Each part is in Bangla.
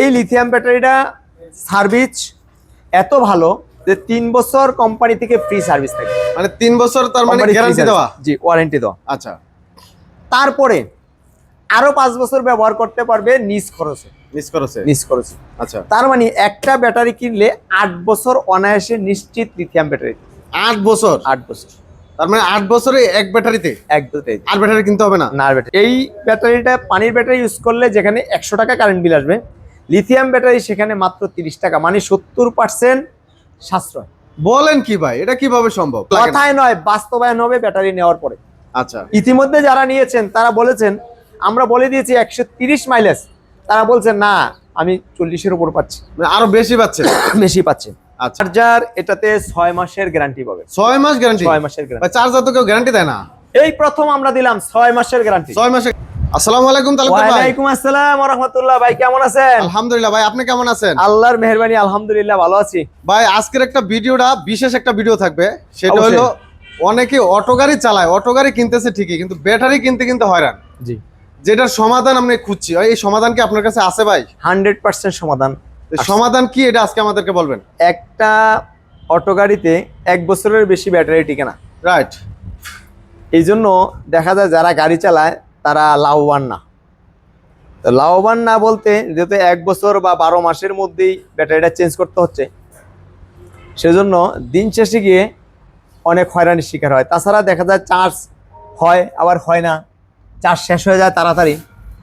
এই লিথিয়াম ব্যাটারিটা সার্ভিস এত ভালো যে তিন বছর কোম্পানি থেকে ফ্রি সার্ভিস থাকে। মানে তিন বছর তার মানে গ্যারান্টি দেওয়া? জি ওয়ারেন্টি দেওয়া। আচ্ছা। তারপরে আরও পাঁচ বছর ব্যবহার করতে পারবে নিজ খরচে। মিস খরচে? নিজ খরচে। আচ্ছা। তার মানে একটা ব্যাটারি কিনলে আট বছর অনায়াসে নিশ্চিত লিথিয়াম ব্যাটারি আট বছর? আট বছর। তার মানে আট বছরে এক ব্যাটারিতে এক দুটাই আর ব্যাটারি কিনতে হবে না? না ব্যাটারি এই ব্যাটারিটা পানির ব্যাটারি ইউজ করলে যেখানে একশো টাকা কারেন্ট বিল আসবে লিথিয়াম ব্যাটারি সেখানে মাত্র তিরিশ টাকা মানে সত্তর পার্সেন্ট সাশ্রয়। বলেন কি ভাই এটা কীভাবে সম্ভব? কথায় নয় বাস্তবায়ন হবে ব্যাটারি নেওয়ার পরে। আচ্ছা। ইতিমধ্যে যারা নিয়েছেন তারা বলেছেন আমরা বলে দিয়েছি একশো তিরিশ মাইলেজ তারা বলছেন না আমি চল্লিশের উপর পাচ্ছি। মানে আরও বেশি পাচ্ছে? বেশি পাচ্ছেন আচ্ছা। চার্জার এটাতে ছয় মাসের গ্যারান্টি পাবে। ছয় মাস গ্যারান্টি ছয় মাসের গ্যারান্টি চার্জার তো কেউ গ্যারান্টি দেয় না? এই প্রথম আমরা দিলাম ছয় মাসের গ্যারান্টি ছয় মাসে আসসালামু আলাইকুম তালুকদার ভাই। ওয়ালাইকুম আসসালাম রহমতুল্লাহ। ভাই কেমন আছেন? আলহামদুলিল্লাহ ভাই আপনি কেমন আছেন? আল্লাহর মেহরবানি আলহামদুলিল্লাহ ভালো আছি। ভাই আজকের একটা ভিডিওটা বিশেষ একটা ভিডিও থাকবে। সেটা। হলো অনেকে অটো গাড়ি চালায় অটো গাড়ি কিনতেছে ঠিকই কিন্তু ব্যাটারি কিনতে কিন্তু হয়রান। জি। যেটার সমাধান আমরা খুঁজছি। এই সমাধান কি আপনার কাছে আছে ভাই? হান্ড্রেড পার্সেন্ট সমাধান। সমাধান কি এটা আজকে আমাদেরকে বলবেন? একটা অটো গাড়িতে এক বছরের বেশি ব্যাটারি টিকে না। রাইট এই জন্য দেখা যায় যারা গাড়ি চালায় তারা লাভবান না। তো লাভবান না বলতে যেহেতু এক বছর বা বারো মাসের মধ্যেই ব্যাটারিটা চেঞ্জ করতে হচ্ছে সেজন্য দিন শেষে গিয়ে অনেক হয়রানির শিকার হয়। তাছাড়া দেখা যায় চার্জ হয় আবার হয় না। চার্জ শেষ হয়ে যায় তাড়াতাড়ি।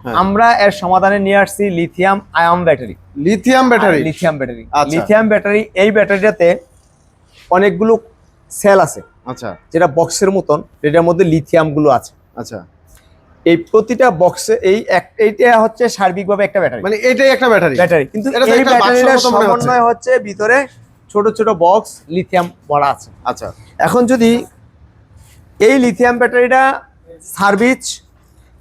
হ্যাঁ। আমরা এর সমাধানে নিয়ে আসছি lithium ion battery lithium battery lithium battery. Lithium battery এই ব্যাটারিটাতে অনেকগুলো সেল আছে। আচ্ছা। যেটা বক্সের মতন যেটার মধ্যে লিথিয়ামগুলো আছে। আচ্ছা। এই প্রতিটা বক্সে এই এইটা হচ্ছে সার্বিকভাবে একটা ব্যাটারি মানে এটাই একটা ব্যাটারি ব্যাটারি কিন্তু এটা এই হচ্ছে। সমন্বয় হচ্ছে ভিতরে ছোট ছোট বক্স লিথিয়াম ভরা আছে। আচ্ছা। এখন যদি এই লিথিয়াম ব্যাটারিটা সার্ভিস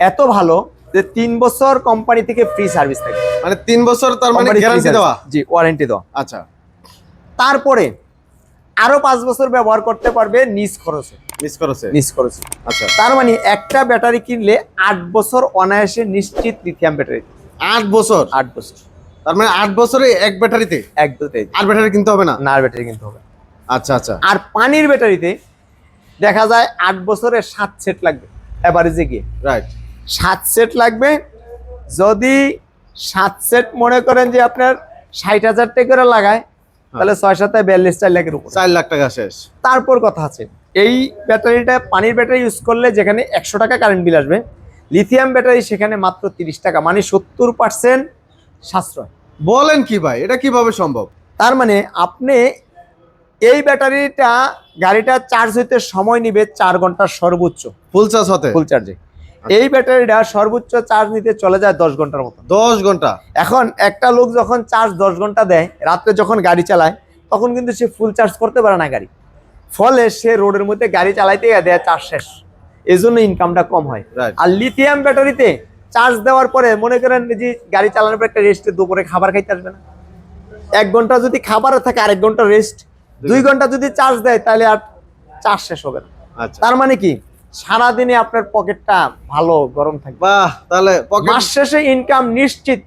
এত ভালো যে তিন বছর কোম্পানি থেকে ফ্রি সার্ভিস থাকে। মানে তিন বছর তার মানে গ্যারান্টি দেওয়া? জি ওয়ারেন্টি দেওয়া। আচ্ছা। তারপরে আরও পাঁচ বছর ব্যবহার করতে পারবে নিজ খরচে। মিস করেছে? আচ্ছা। তার মানে একটা ব্যাটারি কিনলে আট বছর অনায়াসে নিশ্চিত লিথিয়াম ব্যাটারি আট বছর? আট বছর। তার মানে আট বছরে এক ব্যাটারিতে? এক আর ব্যাটারি কিনতে হবে না? না ব্যাটারি কিনতে হবে আচ্ছা আচ্ছা। আর পানির ব্যাটারিতে দেখা যায় আট বছরে সাত সেট লাগবে অ্যাভারেজে গিয়ে। রাইট সাত সেট লাগবে যদি সাত সেট মনে করেন যে আপনার ষাট হাজার টাকা করে লাগায় তাহলে ছয় সাথে বিয়াল্লিশ চার লাখের উপর। চার লাখ টাকা শেষ। তারপর কথা আছে এই ব্যাটারিটা পানির ব্যাটারি ইউজ করলে যেখানে একশো টাকা কারেন্ট বিল আসবে লিথিয়াম ব্যাটারি সেখানে মাত্র তিরিশ টাকা মানে সত্তর পার্সেন্ট সাশ্রয়। বলেন কি ভাই এটা কীভাবে সম্ভব? তার মানে আপনি এই ব্যাটারিটা গাড়িটা চার্জ হইতে সময় নিবে চার ঘণ্টা সর্বোচ্চ। ফুল চার্জ হতে? ফুল চার্জে এই ব্যাটারিটা সর্বোচ্চ চার্জ নিতে চলে যায় দশ ঘণ্টার মতো দশ ঘণ্টা? এখন একটা লোক যখন চার্জ দশ ঘণ্টা দেয় রাত্রে যখন গাড়ি চালায় তখন কিন্তু সে ফুল চার্জ করতে পারে না গাড়ি। ফলে সে রোডের মধ্যে গাড়ি চালাইতে গিয়ে দেয় চার্জ শেষ। এই জন্য ইনকামটা কম হয়। আর লিথিয়াম ব্যাটারিতে চার্জ দেওয়ার পরে মনে করেন যে গাড়ি চালানোর পর একটা রেস্টে দুপুরে খাবার খাইতে আসবে না। এক ঘণ্টা যদি খাবার থাকে আরেক ঘণ্টা রেস্ট দুই ঘণ্টা যদি চার্জ দেয় তাহলে আর চার্জ শেষ হবে না। আচ্ছা। তার মানে কি? সারাদিনে আপনার পকেটটা ভালো গরম থাকবে। বাহ তাহলে পকেট মাস শেষে ইনকাম নিশ্চিত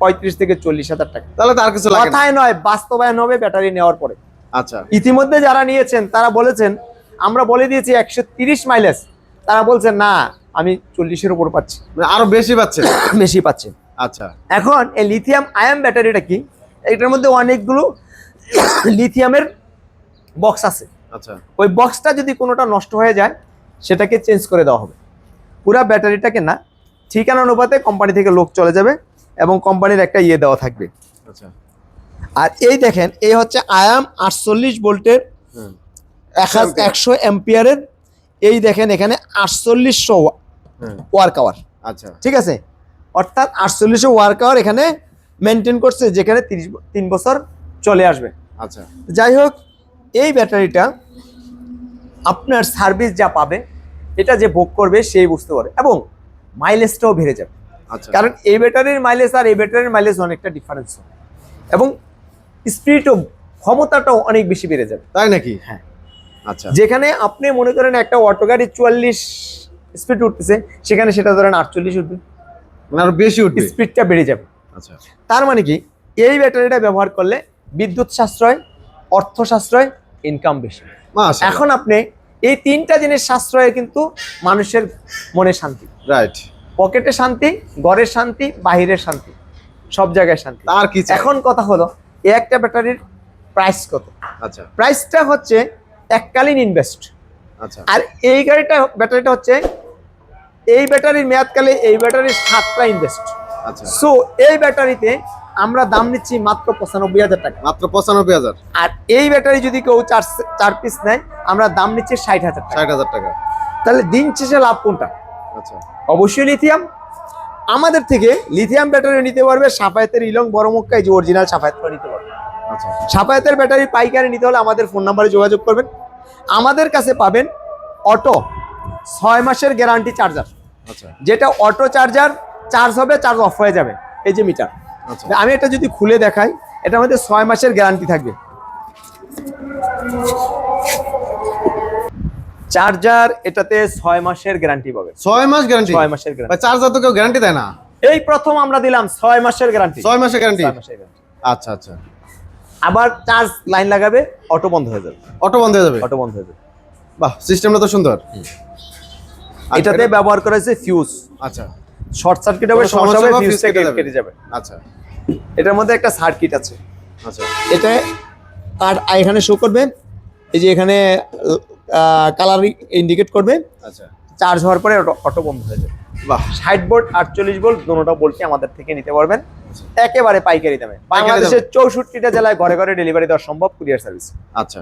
পঁয়ত্রিশ থেকে চল্লিশ হাজার টাকা। তাহলে তার কিছু কথায় নয় বাস্তবায়ন হবে ব্যাটারি নেওয়ার পরে। আচ্ছা। ইতিমধ্যে যারা নিয়েছেন তারা বলেছেন আমরা বলে দিয়েছি একশো তিরিশ মাইলেজ তারা বলছেন না আমি চল্লিশের উপর পাচ্ছি। মানে আরও বেশি পাচ্ছে বেশি পাচ্ছেন। আচ্ছা। এখন এই লিথিয়াম আয়ন ব্যাটারিটা কি? এটার মধ্যে অনেকগুলো লিথিয়ামের বক্স আছে। আচ্ছা। ওই বক্সটা যদি কোনোটা নষ্ট হয়ে যায় সেটাকে চেঞ্জ করে দেওয়া হবে। পুরা ব্যাটারিটাকে না ঠিকানা অনুপাতে কোম্পানি থেকে লোক চলে যাবে এবং কোম্পানির একটা ইয়ে দেওয়া থাকবে। আচ্ছা। আর এই দেখেন এই হচ্ছে আয়াম আটচল্লিশ ভোল্টের একশো এম্পিয়ারের এই দেখেন এখানে আটচল্লিশশো ওয়ার্ক আওয়ার। আচ্ছা। ঠিক আছে? অর্থাৎ আটচল্লিশশো ওয়ার্ক আওয়ার এখানে মেনটেন করছে যেখানে তিরিশ তিন বছর চলে আসবে। আচ্ছা। যাই হোক এই ব্যাটারিটা আপনার সার্ভিস যা পাবে এটা যে ভোগ করবে সেই বুঝতে পারে এবং মাইলেজটাও বেড়ে যাবে। আচ্ছা। কারণ এই ব্যাটারির মাইলেজ আর এই ব্যাটারির মাইলেজ অনেকটা ডিফারেন্স হয় এবং স্পিডও ক্ষমতাটাও অনেক বেশি বেড়ে যাবে। তাই নাকি? হ্যাঁ। আচ্ছা। যেখানে আপনি মনে করেন একটা অটো গাড়ি চুয়াল্লিশ স্পিড উঠতেছে সেখানে সেটা ধরেন আটচল্লিশ উঠবে। মানে আরও বেশি উঠবে। স্পিডটা বেড়ে যাবে। আচ্ছা। তার মানে কি? এই ব্যাটারিটা ব্যবহার করলে বিদ্যুৎ সাশ্রয় অর্থ সাশ্রয় ইনকাম বেশি। এখন আপনি এই তিনটা জিনিস সাশ্রয়ে কিন্তু মানুষের মনে শান্তি। রাইট পকেটে শান্তি ঘরের শান্তি বাহিরের শান্তি সব জায়গায় শান্তি। আর কি এখন কথা হলো এই একটা ব্যাটারির প্রাইস কত? আচ্ছা। প্রাইসটা হচ্ছে এককালীন ইনভেস্ট আচ্ছা। আর এই গাড়িটা ব্যাটারিটা হচ্ছে এই ব্যাটারির মেয়াদকালে এই ব্যাটারির সাতটা ইনভেস্ট আচ্ছা। সো এই ব্যাটারিতে আমরা দাম নিচ্ছি মাত্র পঁচানব্বই হাজার টাকা। মাত্র পঁচানব্বই হাজার। আর এই ব্যাটারি যদি কেউ চার চার পিস নেয় আমরা দাম নিচ্ছি ষাট হাজার টাকা। ষাট হাজার টাকা। তাহলে দিন শেষে লাভ কোনটা? আচ্ছা। অবশ্যই লিথিয়াম আমাদের থেকে লিথিয়াম ব্যাটারি নিতে পারবে সাফায়েতের ইলং বড় মক্কা এই যে অরিজিনাল সাফায়েতটা নিতে পারবে। আচ্ছা। সাফায়েতের ব্যাটারি পাইকারি নিতে হলে আমাদের ফোন নাম্বারে যোগাযোগ করবেন। আমাদের কাছে পাবেন অটো ছয় মাসের গ্যারান্টি চার্জার আচ্ছা। যেটা অটো চার্জার চার্জ হবে চার্জ অফ হয়ে যাবে। এই যে মিটার আচ্ছা। আমি এটা যদি খুলে দেখাই এটা আমাদের ছয় মাসের গ্যারান্টি থাকবে। চার্জার এটাতে ছয় মাসের গ্যারান্টি পাবে। ছয় মাস গ্যারান্টি ছয় মাসের গ্যারান্টি চার্জার তো কেউ গ্যারান্টি দেয় না। এই প্রথম আমরা দিলাম ছয় মাসের গ্যারান্টি ছয় মাসের গ্যারান্টি। আচ্ছা আচ্ছা। আবার চার্জ লাইন লাগাবে অটো বন্ধ হয়ে যাবে। অটো বন্ধ হয়ে যাবে? অটো বন্ধ হয়ে যাবে। বাহ সিস্টেমটা তো সুন্দর। এটাতে ব্যবহার করা হয়েছে ফিউজ আচ্ছা। শর্ট সার্কিট হবে সমস্যা হবে ফিউজ। কেটে যাবে। আচ্ছা। এটার মধ্যে একটা সার্কিট আছে। আচ্ছা। এটা আর এখানে শো করবে। এই যে এখানে কালার ইন্ডিকেট করবে। আচ্ছা। চার্জ হওয়ার পরে অটো বন্ধ হয়ে যাবে। বাহ। ষাট ভোল্ট আটচল্লিশ ভোল্ট দুটোটা বলতে আমাদের থেকে নিতে পারবেন। একেবারে পাইকারি দামে। দামে। বাংলাদেশের চৌষট্টিটা জেলায় ঘরে ঘরে ডেলিভারি দেওয়া সম্ভব কুরিয়ার সার্ভিস আচ্ছা।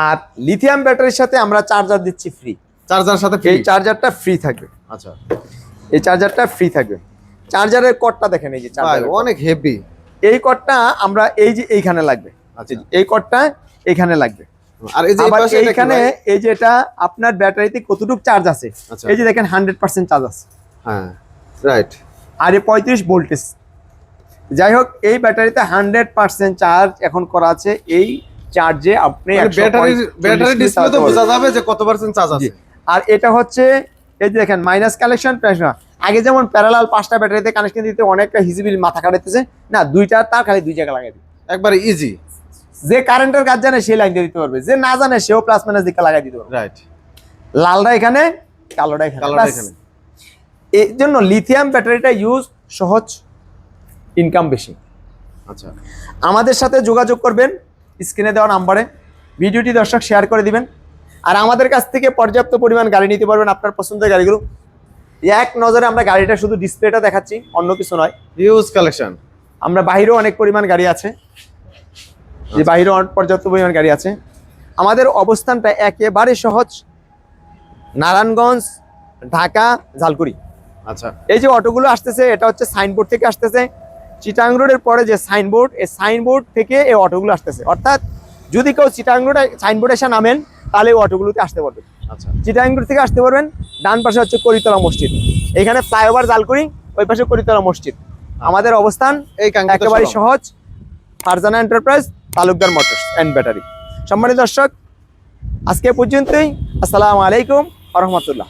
আর লিথিয়াম ব্যাটারির সাথে আমরা চার্জার দিচ্ছি ফ্রি চার্জার সাথে এই চার্জারটা ফ্রি থাকবে। আচ্ছা। এই চার্জারটা ফ্রি থাকবে। চার্জারের কটটা দেখেন এই যে চার্জার অনেক হেভি এই কটটা আমরা এই যে এইখানে লাগবে। আচ্ছা। এই কটটা এখানে লাগবে। আর এই যে পাশে ভাই? এই যে এটা আপনার ব্যাটারিতে কতটুকু চার্জ আছে? আচ্ছা। এই যে দেখেন হান্ড্রেড পার্সেন্ট চার্জ আছে। হ্যাঁ রাইট আর এই পঁয়ত্রিশ ভোল্টেজ যাই হোক এই ব্যাটারিতে হান্ড্রেড পার্সেন্ট চার্জ এখন করা আছে। এই চার্জে আপনি ব্যাটারি ব্যাটারি ডিসপ্লে তো বোঝা যাবে যে কত পার্সেন্ট চার্জ আছে। আর এটা হচ্ছে এই যে দেখেন মাইনাস কালেকশন আগে যেমন প্যারালাল পাঁচটা ব্যাটারিতে কানেকশন দিতে অনেকটা হিজিবিল মাথা কাটাইতেছে না দুইটা তার খালি দুই জায়গা লাগাই দিবে একবারে ইজি যে কারেন্টের কাজ জানে সে লাইন দিয়ে দিতে পারবে। যে না জানে সেও প্লাস মাইনাস দিকে লাগাই দিতে পারবে। রাইট লালটা এখানে কালোটা এখানে। কালোটা এখানে। এই জন্য লিথিয়াম ব্যাটারিটা ইউজ সহজ ইনকাম বেশি। আচ্ছা। আমাদের সাথে যোগাযোগ করবেন স্ক্রিনে দেওয়া নাম্বারে ভিডিওটি দর্শক শেয়ার করে দিবেন। আর আমাদের কাছ থেকে পর্যাপ্ত পরিমাণ গাড়ি নিতে পারবেন আপনার পছন্দের গাড়িগুলো। এক নজরে আমরা গাড়িটা শুধু ডিসপ্লেটা দেখাচ্ছি অন্য কিছু নয়। হিউজ কালেকশন আমরা বাইরেও অনেক পরিমাণ গাড়ি আছে। যে বাইরেও অনেক পর্যাপ্ত পরিমাণ গাড়ি আছে। আমাদের অবস্থানটা একেবারে সহজ। নারায়ণগঞ্জ ঢাকা ঝালকুড়ি। আচ্ছা। এই যে অটোগুলো আসতেছে এটা হচ্ছে সাইনবোর্ড থেকে আসতেছে। চিটাং রোডের পরে যে সাইনবোর্ড এই সাইনবোর্ড থেকে এই অটোগুলো আসতেছে। অর্থাৎ যদি কেউ চিটাং রোড সাইনবোর্ড এসে নামেন তাহলে এই অটোগুলোতে আসতে পারবেন আচ্ছা। চিটাং রোড থেকে আসতে পারবেন ডান পাশে হচ্ছে করিতলা মসজিদ। এখানে ফ্লাইওভার জালকুড়ি ওই পাশে করিতলা মসজিদ। আমাদের অবস্থান একেবারে সহজ। Farzana enterprise Talukdar motors and battery. সম্মানিত দর্শক আজকে পর্যন্তই। আসসালামু আলাইকুম রহমতুল্লাহ।